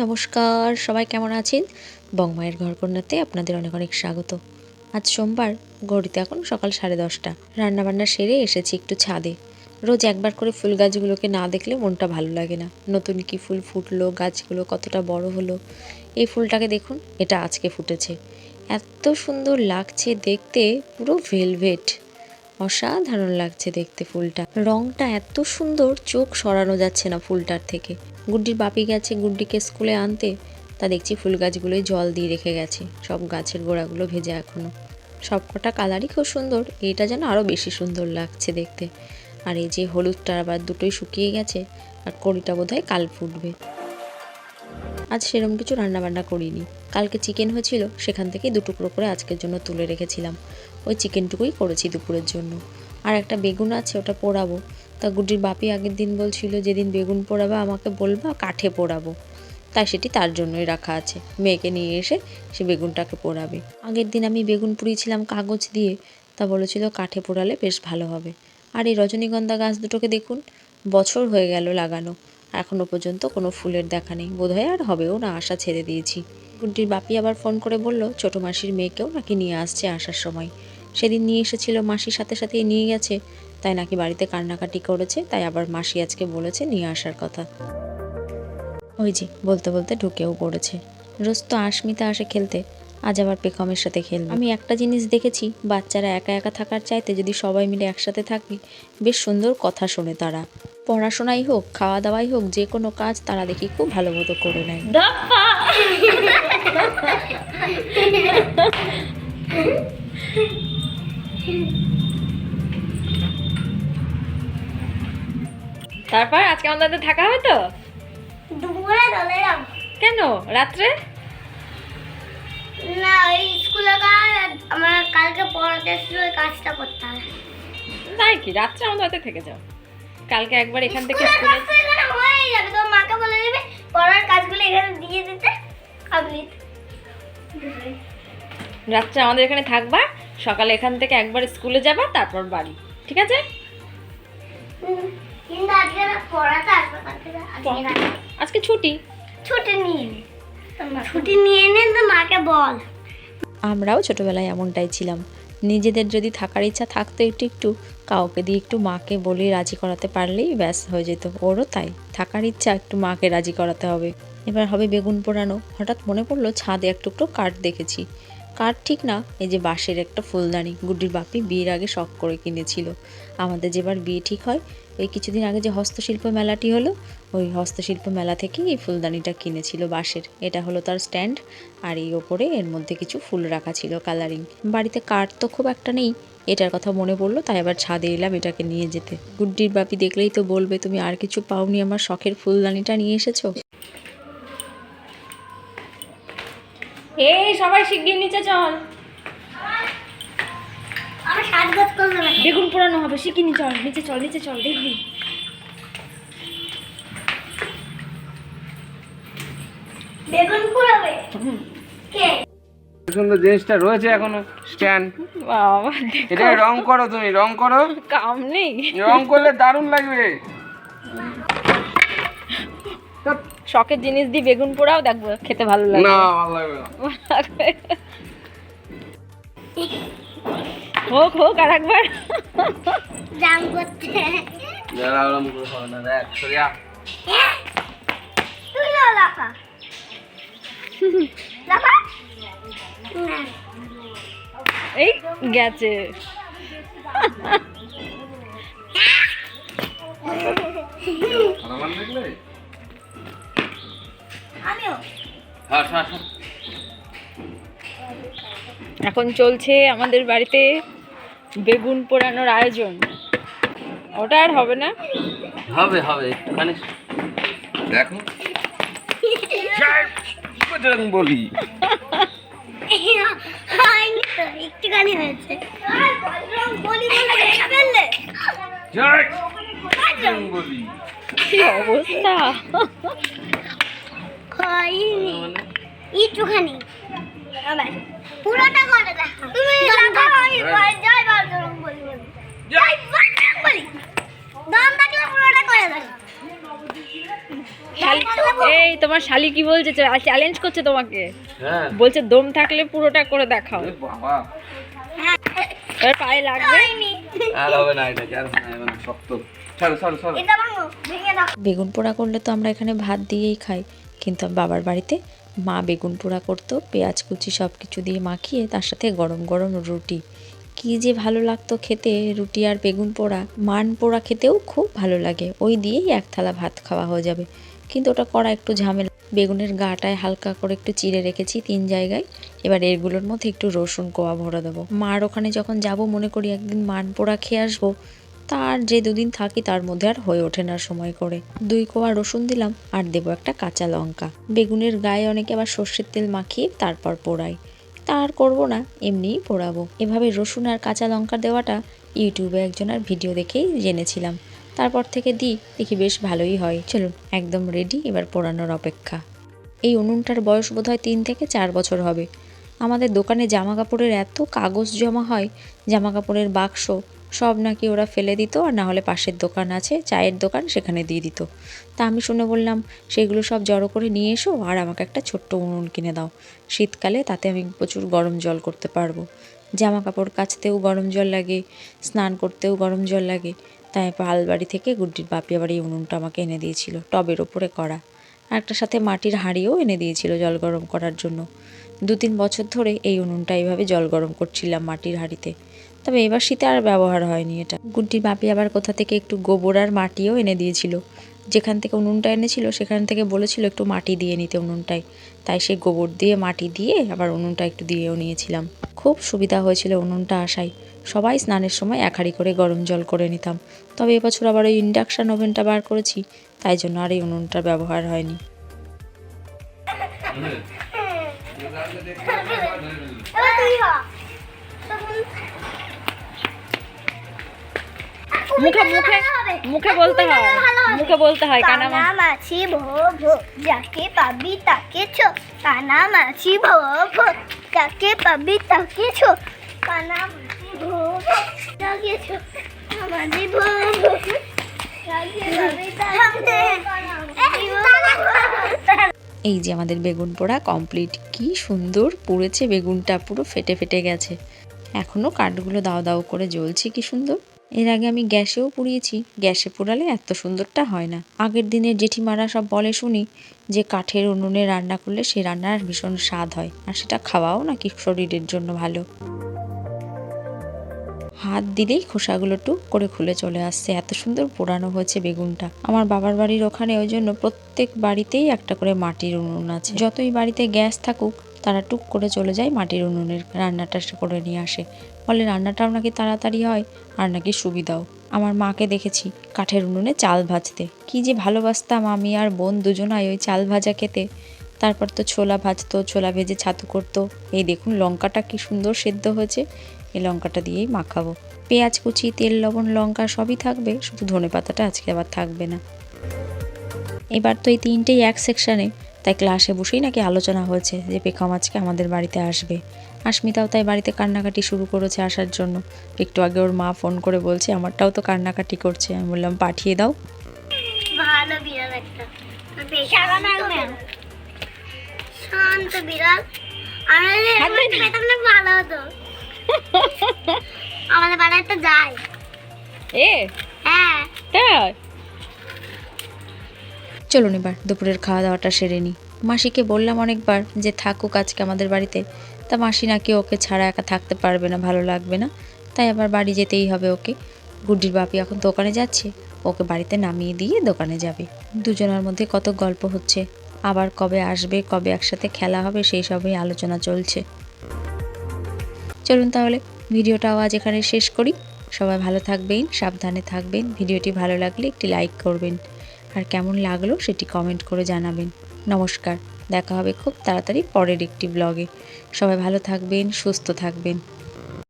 নমস্কার, সবাই কেমন আছেন? বংমায়ের ঘরকন্যাতে আপনাদের অনেক অনেক স্বাগত। আজ সোমবার ঘড়িতে এখন সকাল সাড়ে দশটা। রান্নাবান্না সেরে এসেছি একটু ছাদে। রোজ একবার করে ফুল গাছগুলোকে না দেখলে মনটা ভালো লাগে না। নতুন কি ফুল ফুটলো, গাছগুলো কতটা বড় হলো। এই ফুলটাকে দেখুন, এটা আজকে ফুটেছে। এত সুন্দর লাগছে দেখতে, পুরো ভেলভেট। অসাধারণ লাগছে দেখতে ফুলটা। রংটা এত সুন্দর, চোখ সরানো যাচ্ছে না ফুলটার থেকে। গুড্ডির বাপি গেছে, গুড্ডিকে স্কুলে আনতে। তা দেখছি ফুল গাছগুলোই জল দিয়ে রেখে গেছে। সব গাছের গোড়াগুলো ভেজে এখনও। সবকটা কালারই খুব সুন্দর। এটা যেন আরও বেশি সুন্দর লাগছে দেখতে। আর এই যে হলুদটা আবার দুটোই শুকিয়ে গেছে, আর কড়িটা বোধহয় কাল ফুটবে। আজ সেরম কিছু রান্নাবান্না করিনি। কালকে চিকেন হয়েছিল, সেখান থেকে দু টুকরো করে আজকের জন্য তুলে রেখেছিলাম। ওই চিকেনটুকুই করেছি দুপুরের জন্য। আর একটা বেগুন আছে, ওটা পোড়াবো। তা গুডির বাপি আগের দিন বলছিল, যেদিন বেগুন পোড়াবে, আমাকে বলবা, কাঠে পোড়াবো। তাই সেটি তার জন্যই রাখা আছে। মেয়েকে নিয়ে এসে সে বেগুনটাকে পোড়াবে। আগের দিন আমি বেগুন পুড়িয়েছিলাম কাগজ দিয়ে, তা বলেছিল কাঠে পোড়ালে বেশ ভালো হবে। আর এই রজনীগন্ধা গাছ দুটোকে দেখুন, বছর হয়ে গেল লাগানো। এখনও পর্যন্ত কোনো ফুলের দেখা নেই। বোধহয় আর হবেও না, আশা ছেড়ে দিয়েছি। গুড্ডির বাপি আবার ফোন করে বলল, ছোটো মাসির মেয়েকেও নাকি নিয়ে আসছে আসার সময়। সেদিন নিয়ে এসেছিল মাসির সাথে সাথেই নিয়ে গেছে। তাই নাকি বাড়িতে কান্নাকাটি করেছে তাই আবার মাসি আজকে বলেছে নিয়ে আসার কথা। ওই যে বলতে বলতে ঢুকেও পড়েছে। রোজ তো আশমিতা আসে খেলতে আজ আবার পেখমের সাথে খেলবে। আমি একটা জিনিস দেখেছি বাচ্চারা একা একা থাকার চাইতে যদি সবাই মিলে একসাথে থাকে বেশ সুন্দর কথা শোনে তারা। পড়াশোনাই হোক খাওয়া দাওয়াই হোক যে কোনো কাজ তারা দেখি খুব ভালো মতো করে নেয়। তারপর আজকে আমাদের থাকা হবে তো? দুপুরে চলে যাব কেন? রাত্রে? না ওই স্কুলে কাজ আমার কালকে পড়াতে ছিল ওই কাজটা করতে হবে। তাই কি? রাত্রে আমাদের হাতে থেকে যাও। কালকে একবার এখান থেকে স্কুলে হয়ে যাবে। তো মাকে বলে দিবে পড়ার কাজগুলো এখানে দিয়ে দিতে কমপ্লিট রাত্রে আমাদের এখানে থাকবা সকালে এখান থেকে একবার স্কুলে যাবা তারপর বাড়ি। ঠিক আছে? কিন্তু আজকে না পড়াতে আসবে না, আজকে আজকে ছুটি? ছুটি নিয়ে নে। ছুটি নিয়ে নে তো মাকে বল। আমরাও ছোটবেলায় এমনটাই ছিলাম। নিজেদের যদি থাকার ইচ্ছা থাকতো একটু একটু কাউকে দিয়ে একটু মাকে বলে রাজি করাতে পারলেই ব্যাস হয়ে যেত। ওরও তাই। থাকার ইচ্ছা একটু মাকে রাজি করাতে হবে। এবার হবে বেগুন পোড়ানো। হঠাৎ মনে পড়ল ছাদে এক টুকরো কাঠ দেখেছি। কাঠ ঠিক না এই যে বাঁশের একটা ফুলদানি। গুড্ডির বাপি বিয়ের আগে শখ করে কিনেছিল। আমাদের যেবার বিয়ে ঠিক হয় ওই কিছুদিন আগে যে হস্তশিল্প মেলাটি হলো, ওই হস্তশিল্প মেলা থেকেই এই ফুলদানিটা কিনেছিল বাঁশের। এটা হলো তার স্ট্যান্ড, আর এই ওপরে এর মধ্যে কিছু ফুল রাখা ছিল কালারিং। বাড়িতে কাঠ তো খুব একটা নেই, এটার কথা মনে পড়ল, তাই আবার ছাদে এলাম এটাকে নিয়ে যেতে। গুড্ডির বাপি দেখলেই তো বলবে, তুমি আর কিছু পাওনি আমার শখের ফুলদানিটা নিয়ে এসেছ? এই, সবাই শিগগির নিচে চল। বেগুন পোড়ানো হবে শিখিনি চল নিচে চল নিচে চল দেখবি। বেগুন পুরাবে কে? সুন্দর জিনিসটা রয়েছে এখনও স্ট্যান্ড। বাবা এটা রং করো তুমি রং করো। কাম নেই। রং করলে দারুণ লাগবে শখের জিনিস দিয়ে বেগুন পোড়াও দেখব খেতে ভালো লাগে। না ভালো লাগবে না। হোক হোক আর একবার জাম করতে যারা করে না দেখ সরিয়া। তুই লাফা। লাফা। এই গেছে। হ্যাঁ এখন চলছে আমাদের বাড়িতে বেগুন পোড়ানোর আয়োজন। ওটা আর হবে না? হবে হবে একটুখানি। দেখো। বলি। একটুখানি হয়েছে। কি অবস্থা? হয়নি। একটুখানি। পুরোটা করে দেখো। এই তোমার শালি কি বলছে? চ্যালেঞ্জ করছে তোমাকে? হ্যাঁ। বলছে দম থাকলে পুরোটা করে দেখাও। এবার পায়ে লাগবে? আর হবে না এটা আর শক্ত। ছাড়ো ছাড়ো ছাড়ো। এটা ভাঙো ভেঙে দাও। বেগুন পোড়া করলে তো আমরা এখানে ভাত দিয়েই খাই কিন্তু বাবার বাড়িতে মা বেগুন পোড়া করতো পেঁয়াজ কুচি সব কিছু দিয়ে মাখিয়ে তার সাথে গরম গরম রুটি। কি যে ভালো লাগতো খেতে, রুটি আর বেগুন পোড়া। মান পোড়া খেতেও খুব ভালো লাগে। ওই দিয়েই এক থালা ভাত খাওয়া হয়ে যাবে। কিন্তু ওটা করা একটু ঝামেলা। বেগুনের গাটায় হালকা করে একটু চিড়ে রেখেছি তিন জায়গায়। এবার এরগুলোর মধ্যে একটু রসুন কোয়া ভরা দেবো। মার ওখানে যখন যাব, মনে করি একদিন মান পোড়া খেয়ে আসব। তার যে দুদিন থাকি, তার মধ্যে আর হয়ে ওঠে না সময় করে। দুই কোয়া রসুন দিলাম, আর দেবো একটা কাঁচা লঙ্কা। বেগুনের গায়ে অনেকে আবার সর্ষের তেল মাখিয়ে তারপর পোড়াই তা আর করব না, এমনিই পোড়াবো। এভাবে রসুন আর কাঁচা লঙ্কা দেওয়াটা ইউটিউবে একজনের ভিডিও দেখেই জেনেছিলাম। তারপর থেকে দিই দেখি বেশ ভালোই হয়। চলুন, একদম রেডি এবার পোড়ানোর অপেক্ষা। এই উনুনটার বয়স বোধ হয় তিন থেকে চার বছর হবে। আমাদের দোকানে জামা কাপড়ের এত কাগজ জমা হয় জামা কাপড়ের বাক্স সব নাকি ওরা ফেলে দিত, আর না হলে পাশের দোকান আছে, চায়ের দোকান সেখানে দিয়ে দিত। তা আমি শুনে বললাম, সেগুলো সব জড়ো করে নিয়ে এসো, আর আমাকে একটা ছোট্ট উনুন কিনে দাও। শীতকালে তাতে আমি প্রচুর গরম জল করতে পারব। জামা কাপড় কাচতেও গরম জল লাগে, স্নান করতেও গরম জল লাগে। তাই পালবাড়ি থেকে গুড্ডির বাপি আবার এই উনুনটা আমাকে এনে দিয়েছিল, টবের ওপরে করা। আর একটা সাথে মাটির হাঁড়িও এনে দিয়েছিল জল গরম করার জন্য। দু তিন বছর ধরে এই উনুনটা এইভাবে জল গরম করছিলাম মাটির হাঁড়িতে। তবে এবার শীতে আর ব্যবহার হয়নি এটা। গুড্ডির বাপি আবার কোথা থেকে একটু গোবর আর মাটিও এনে দিয়েছিল। যেখান থেকে উনুনটা এনেছিল, সেখান থেকে বলেছিল একটু মাটি দিয়ে নিতে উনুনটায়। তাই সেই গোবর দিয়ে মাটি দিয়ে আবার উনুনটা একটু দিয়েও নিয়েছিলাম। খুব সুবিধা হয়েছিল উনুনটা আসায়। সবাই স্নানের সময় এক হাঁড়ি করে গরম জল করে নিতাম। তবে এবছর আবার ওই ইন্ডাকশান ওভেনটা বার করেছি, তাই জন্য আর এই উনুনটার ব্যবহার হয়নি এবার তুই হ তখন মুখে মুখে মুখে বলতে হয় মুখে বলতে হয় কানা মাছি ভো ভো যাকে পাবি তাকে ছো। কানা মাছি ভো ভো যাকে পাবি তাকে ছো। কানা মাছি ভো ভো যাকে ছো। মাছি ভো ভো যাকে পাবি তাকে এই যে আমাদের বেগুন পোড়া কমপ্লিট কি সুন্দর পুড়েছে বেগুনটা, পুরো ফেটে ফেটে গেছে। এখনও কাঠগুলো দাও দাও করে জ্বলছে, কি সুন্দর। এর আগে আমি গ্যাসেও পুড়িয়েছি, গ্যাসে পোড়ালে এত সুন্দরটা হয় না। আগের দিনের জেঠিমারা সব বলে শুনি যে কাঠের উনুনে রান্না করলে সে রান্নার ভীষণ স্বাদ হয়, আর সেটা খাওয়াও নাকি শরীরের জন্য ভালো। হাত দিলেই খোসাগুলো টুক করে খুলে চলে আসছে। এত সুন্দর পোড়ানো হয়েছে বেগুনটা। আমার বাবার বাড়ির ওখানে ওই জন্য প্রত্যেক বাড়িতেই একটা করে মাটির উনুন আছে। যতই বাড়িতে গ্যাস থাকুক, তারা টুক করে চলে যায় মাটির উনুনের রান্নাটা করে নিয়ে আসে। ফলে রান্নাটাও নাকি তাড়াতাড়ি হয় আর নাকি সুবিধাও। আমার মাকে দেখেছি কাঠের উনুনে চাল ভাজতে। কি যে ভালোবাসতাম আমি আর বোন দুজনাই ওই চাল ভাজা খেতে। তারপর তো ছোলা ভাজতো ছোলা ভেজে ছাতু করতো। এই দেখুন লঙ্কাটা কি সুন্দর সেদ্ধ হয়েছে। এই লঙ্কাটা দিয়েই মাখাবো। পেঁয়াজ কুচি তেল লবণ লঙ্কা সবই থাকবে শুধু ধনে পাতাটা আজকে আবার থাকবে না। এবার তো এই তিনটেই এক সেকশানে তাই ক্লাসে বসেই নাকি আলোচনা হয়েছে যে পেখম আজকে আমাদের বাড়িতে আসবে। আসমিতাও তাই বাড়িতে কান্নাকাটি শুরু করেছে আসার জন্য। একটু আগে ওর মা ফোন করে বলছে আমারটাও তো কান্নাকাটি করছে। আমি বললাম পাঠিয়ে দাও। ভালো বিড়াল একটা শান্ত বিড়াল। আমরা যদি এরকম একটা পেতাম না ভালো হতো। আমাদের বাড়ায় তো যায়। এ? হ্যাঁ। তাই? চলুন এবার দুপুরের খাওয়া দাওয়াটা সেরে নিই মাসিকে বললাম অনেকবার যে থাকুক আজকে আমাদের বাড়িতে। তা মাসি নাকি ওকে ছাড়া একা থাকতে পারবে না ভালো লাগবে না। তাই আবার বাড়ি যেতেই হবে ওকে। গুড্ডির বাপি এখন দোকানে যাচ্ছে। ওকে বাড়িতে নামিয়ে দিয়ে দোকানে যাবে। দুজনের মধ্যে কত গল্প হচ্ছে। আবার কবে আসবে, কবে একসাথে খেলা হবে, সেই সবই আলোচনা চলছে। চলুন তাহলে ভিডিওটাও আজ এখানে শেষ করি। সবাই ভালো থাকবেন, সাবধানে থাকবেন। ভিডিওটি ভালো লাগলে একটি লাইক করবেন। আর কেমন লাগল সেটি কমেন্ট করে জানাবেন। নমস্কার, দেখা হবে খুব তাড়াতাড়ি পরের একটি ব্লগে। সবাই ভালো থাকবেন, সুস্থ থাকবেন।